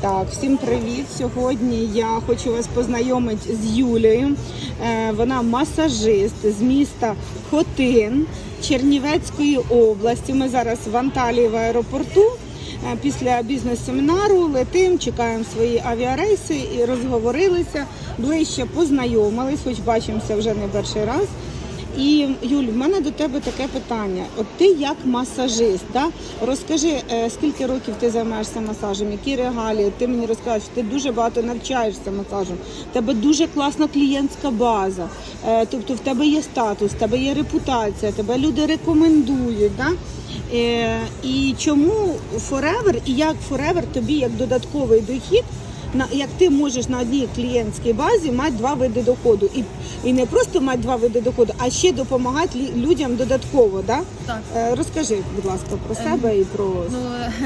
Так, всім привіт. Сьогодні я хочу вас познайомити з Юлею. Е, Вона масажист з міста Хотин Чернівецької області. Ми зараз в Анталії в аеропорту. Е, Після бізнес-семінару летим, чекаємо свої авіарейси і розговорилися, ближче познайомились, хоч бачимося вже не перший раз. І Юль, в мене до тебе таке питання. От ти як масажист, да? розкажи, е, скільки років ти займаєшся масажем, які регалії? Ти мені розкажеш, ти дуже багато навчаєшся масажем. В тебе дуже класна клієнтська база. Е, Тобто в тебе є статус, в тебе є репутація, тебе люди рекомендують. Да? Е, І чому Forever і як Forever тобі як додатковий дохід? На як ти можеш на одній клієнтській базі мати два види доходу, і, і не просто мати два види доходу, а ще допомагати людям додатково. Да? Так. Е, Розкажи, будь ласка, про Ем, себе і про Ну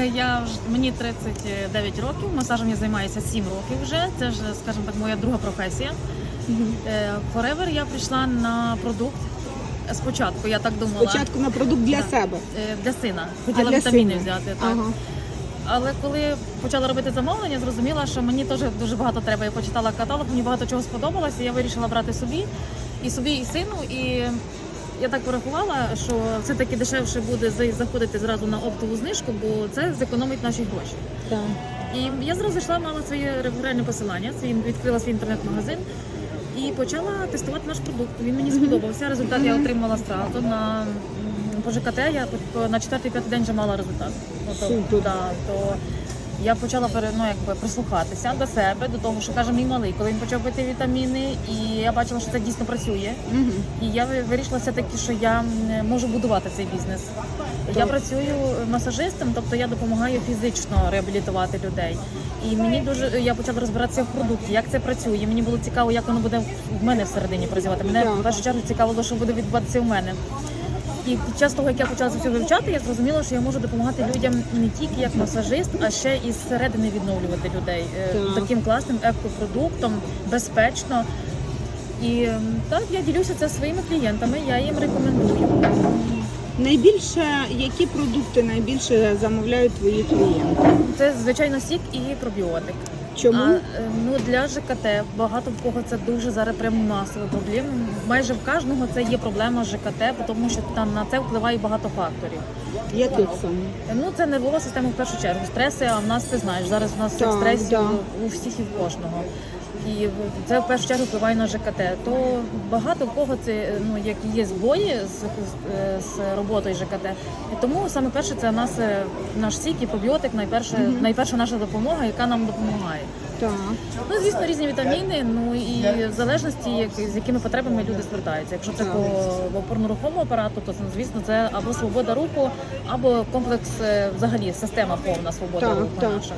я вже мені 39 років. Масажем я займаюся 7 років вже. Це ж, скажімо так, моя друга професія. Е, Forever я прийшла на продукт. Спочатку я так думала. спочатку на продукт для Так. себе. Е, Для сина. Хотіла для вітаміни сина. взяти. Так. Ага. Але коли почала робити замовлення, зрозуміла, що мені теж дуже багато треба. Я почитала каталог, мені багато чого сподобалося. Я вирішила брати собі і собі, і сину. І я так порахувала, що все таки дешевше буде заходити зразу на оптову знижку, бо це зекономить наші гроші. Так. І я зразу зайшла, мала своє реферальне посилання, відкрила свій інтернет-магазин і почала тестувати наш продукт. Він мені сподобався. Результат я отримала зразу на по ЖКТ. Я по- на четвертий-п'ятий день вже мала результат. Ну, то, да, то я почала пере- ну, якби, прислухатися до себе, до того, що каже мій малий, коли він почав пити вітаміни, і я бачила, що це дійсно працює. Угу. І я ви- вирішила все таки, що я можу будувати цей бізнес. Я працюю масажистом, тобто я допомагаю фізично реабілітувати людей. І мені дуже я почала розбиратися в продукті, як це працює. Мені було цікаво, як воно буде в мене всередині працювати. Мене в першу чергу цікавило, що буде відбуватися у мене. І під час того, як я почала це все вивчати, я зрозуміла, що я можу допомагати людям не тільки як масажист, а ще і зсередини відновлювати людей Е, Так. таким класним екопродуктом, безпечно. І так я ділюся це своїми клієнтами. Я їм рекомендую. Найбільше які продукти найбільше замовляють твої клієнти? Це звичайно сік і пробіотик. Чому? А, е, ну для ЖКТ багато в кого це дуже зараз прям масова проблема. Майже в кожного це є проблема з ЖКТ, тому що там на це впливає багато факторів. Яких саме? Ну це нервова система в першу чергу. Стреси, а в нас ти знаєш, зараз в нас Так, стресів да. у всіх і в кожного. І це в першу чергу впливає на ЖКТ. То багато в кого це ну як є збої з, з, з роботою ЖКТ. І тому саме перше це нас е, наш сік і пробіотик, найперше, Мгм. найперша наша допомога, яка нам допомагає. Так. Ну, звісно, різні вітаміни, ну і в залежності, як, з якими потребами люди звертаються. Якщо це по опорно-рухомому апарату, то ну, звісно це або свобода руху, або комплекс е, взагалі система повна свобода Так, руху так. наша.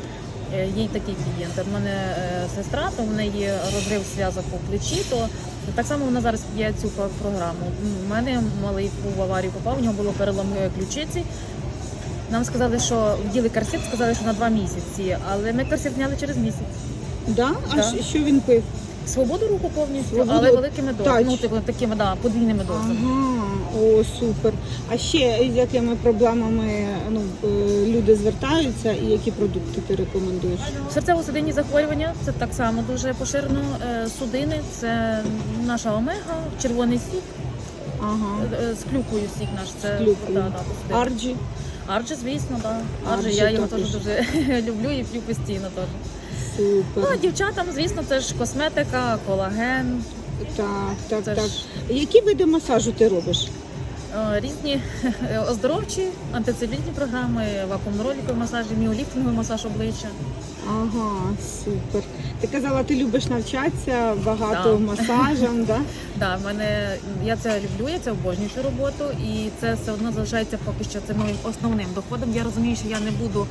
Е, Є й такі клієнти. У мене е, сестра, то в неї розрив зв'язок у плечі, то так само вона зараз п'є цю програму. У мене малий в аварію попав, у нього було перелом ключиці. Нам сказали, що вділи корсет, сказали, що на два місяці, але ми корсет зняли через місяць. Да? А Да. що- що він пив? Свободу руху повністю, Свободу але великими дозами. Ну, типу, такими да, подвійними дозами. Ага, о, супер. А ще з якими проблемами ну, е, люди звертаються і які продукти ти рекомендуєш? Серцево-судинні захворювання це так само дуже поширено. Е, Судини це наша омега, червоний сік, Ага. е, з клюкою сік наш. Це. Да, да. Арджі. Арджі, звісно, да. Арджі, Арджі я його теж дуже люблю і п'ю постійно теж. Ну, Супер. а дівчатам, звісно, це ж косметика, колаген, Так, так, це так. ж Які види масажу ти робиш? Е, різні оздоровчі, антицелюлітні програми, вакуумно ролікові масаж, міоліфтинговий масаж обличчя. Ага, супер. Ти казала, ти любиш навчатися багато да. масажам, да? Да, в мене я це люблю, я це обожнюю цю роботу, і це все одно залишається поки що це моїм основним доходом. Я розумію, що я не буду.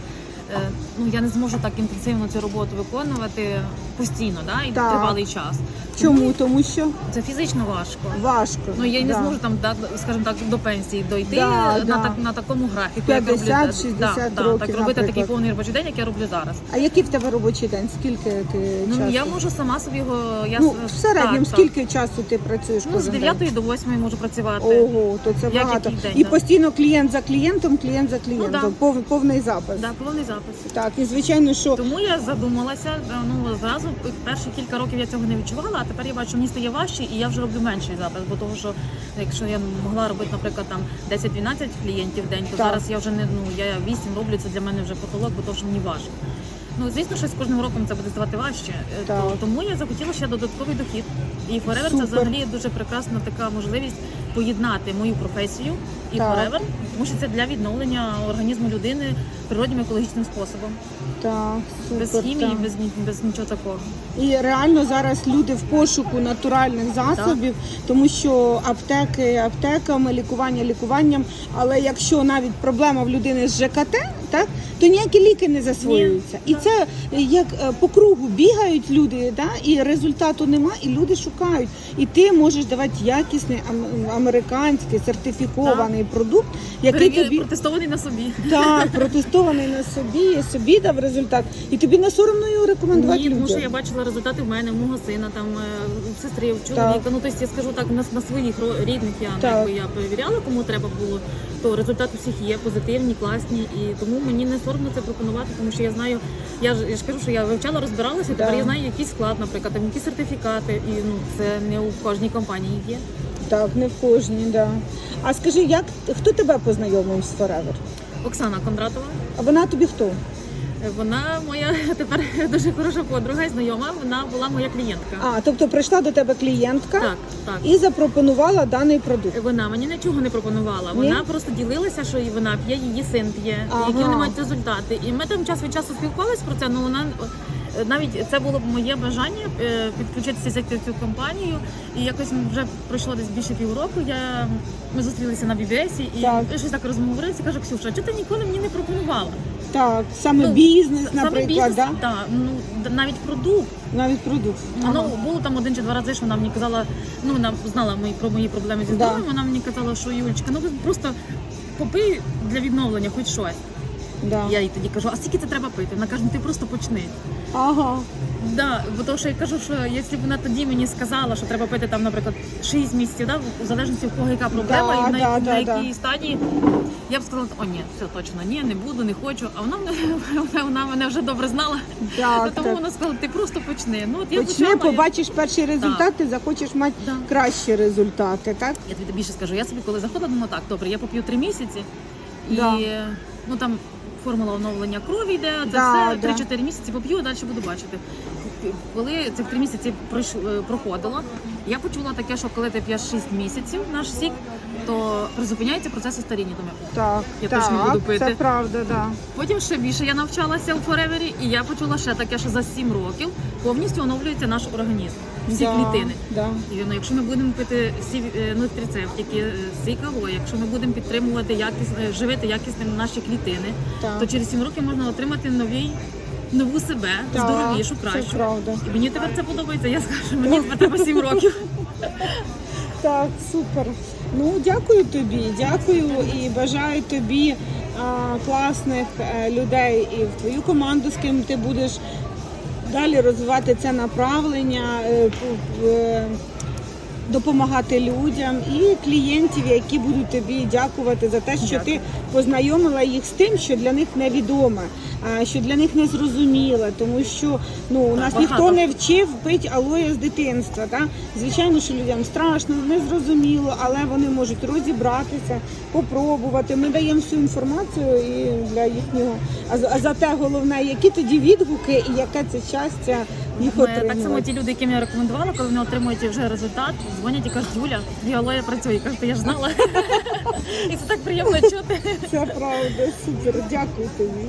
Е, Ну я не зможу так інтенсивно цю роботу виконувати постійно, да, і Так. тривалий час. Чому? Тому що Це фізично важко. важко. Ну я й не да. зможу там, да, скажімо так, до пенсії дойти Да, на да. так на такому графіку. 50, як роблю, 60 да, да, років, так робити такий наприклад. повний робочий день, як я роблю зараз. А який в тебе робочий день? Скільки ти Ну часу? я можу сама собі його. Я ну, с- в середньому так, так. скільки часу ти працюєш Ну з кожен 9 день? до 8 можу працювати. Ого, то це Як багато. який день, І да. постійно клієнт за клієнтом, клієнт за клієнтом. да. Пов- повний запис. Да, повний запис. Так, і звичайно, що Тому я задумалася. Ну зразу перші кілька років я цього не відчувала, а тепер я бачу, мені стає важче, і я вже роблю менший запис. Бо того, що якщо я могла робити, наприклад, там 10-12 клієнтів в день, то Так. зараз я вже не ну я 8 роблю. Це для мене вже потолок, бо того, що мені важко. Ну звісно, що з кожним роком це буде ставати важче. Е, Так. Тому я захотіла ще додатковий дохід. І Forever це Супер. взагалі дуже прекрасна така можливість поєднати мою професію і Так. Forever, тому що це для відновлення організму людини природнім екологічним способом, так, супер, без хімії, так. без без нічого такого. І реально зараз люди в пошуку натуральних засобів, тому що аптеки аптеками, лікування лікуванням. Але якщо навіть проблема в людини з ЖКТ, так то ніякі ліки не засвоюються. І це е, як е, по кругу бігають люди, да, і результату нема, і люди шукають. І ти можеш давати якісний американський сертифікований продукт, який Перевір- тобі протестований на собі. так протестований на собі, собі дав результат, і тобі не соромно його рекомендувати. Ні, тому що я бачила результати в мене, в мого сина, там е, сестри, в чоловіка. Ну тобто я скажу так, на, на своїх рідних я ну, Так. я перевіряла, кому треба було. То результати у всіх є позитивні, класні, і тому мені не соромно це пропонувати, тому що я знаю, я ж я ж кажу, що я вивчала, розбиралася. Тепер Да. я знаю, якийсь склад, наприклад, там якісь сертифікати, і ну це не у кожній компанії є. Так, не в кожній, да. А скажи, як хто тебе познайомив з Forever? Оксана Кондратова. А вона тобі хто? Е, Вона моя тепер дуже хороша подруга і знайома. Вона була моя клієнтка. А, тобто прийшла до тебе клієнтка Так, так. і запропонувала даний продукт. Вона мені нічого не пропонувала. Ні? Вона просто ділилася, що і вона п'є, її син п'є, Ага. які вони мають результати. І ми там час від часу спілкувалися про це. Ну вона е, навіть це було б моє бажання е, підключитися в цю компанію. І якось вже пройшло десь більше півроку. Я ми зустрілися на BBS і Так. щось так розмовилися. Каже, Ксюша, чи ти ніколи мені не пропонувала? Так, саме Ну, бізнес, Саме бізнес, да? да, ну навіть продукт. навіть продукт. Ну було там один чи два рази, що вона мені казала, ну вона знала мої про мої проблеми зі Да. здоров'ям. Вона мені казала, що Юлечка, ну просто попий для відновлення, хоч щось. Да. Я їй тоді кажу, а скільки це треба пити? Вона каже, ну ти просто почни. Ага. Да, бо то, що я кажу, що якщо б вона тоді мені сказала, що треба пити там, наприклад, 6 місяців, да, в залежності в кого яка проблема Да, і на, да, на да, якій да. стадії, я б сказала, о ні, все точно, ні, не буду, не хочу. А вона мене вона, вона мене вже добре знала. Так, тому так. вона сказала, ти просто почни. Ну от я Почни, почала, я- побачиш перші результати, захочеш мати Да. кращі результати, так? Я тобі більше скажу, я собі коли заходила, думала, так, добре, я поп'ю три місяці, і Да. ну там формула оновлення крові йде, це Да, все да. 3-4 місяці поп'ю, а далі буду бачити. Коли цих три місяці пройш- е, проходило, я почула таке, що коли ти п'єш 6 місяців наш сік, то призупиняється процес старіння. Думаю. Так, Я так, точно буду пити. це правда, да. Потім ще більше я навчалася у Форевері, і я почула ще таке, що за 7 років повністю оновлюється наш організм, всі да, клітини. Да. І ну, якщо ми будемо пити всі е, нутрицептики, е, сікаво, якщо ми будемо підтримувати якісне, живити якісним наші клітини, Так. то через 7 років можна отримати новий, нову себе, Так, здоровішу, Це кращу. правда. І мені тепер це подобається. Я скажу, мені тепер треба 7 років. Так, супер. Ну, дякую тобі, дякую і бажаю тобі а, класних е, людей і в твою команду, з ким ти будеш далі розвивати це направлення, е, е, допомагати людям і клієнтів, які будуть тобі дякувати за те, що ти познайомила їх з тим, що для них невідоме, а, що для них не зрозуміло, тому що ну у нас ніхто не вчив пити алоє з дитинства. Та? Звичайно, що людям страшно, незрозуміло, але вони можуть розібратися, попробувати. Ми даємо всю інформацію і для їхнього. А за те головне, які тоді відгуки і яке це щастя їх так само ті люди, яким я рекомендувала, коли вони отримують вже результат, дзвонять і кажуть, Юля, твій алоє працює. Кажуть, я ж знала. І це так приємно чути. Це правда, супер. Дякую тобі.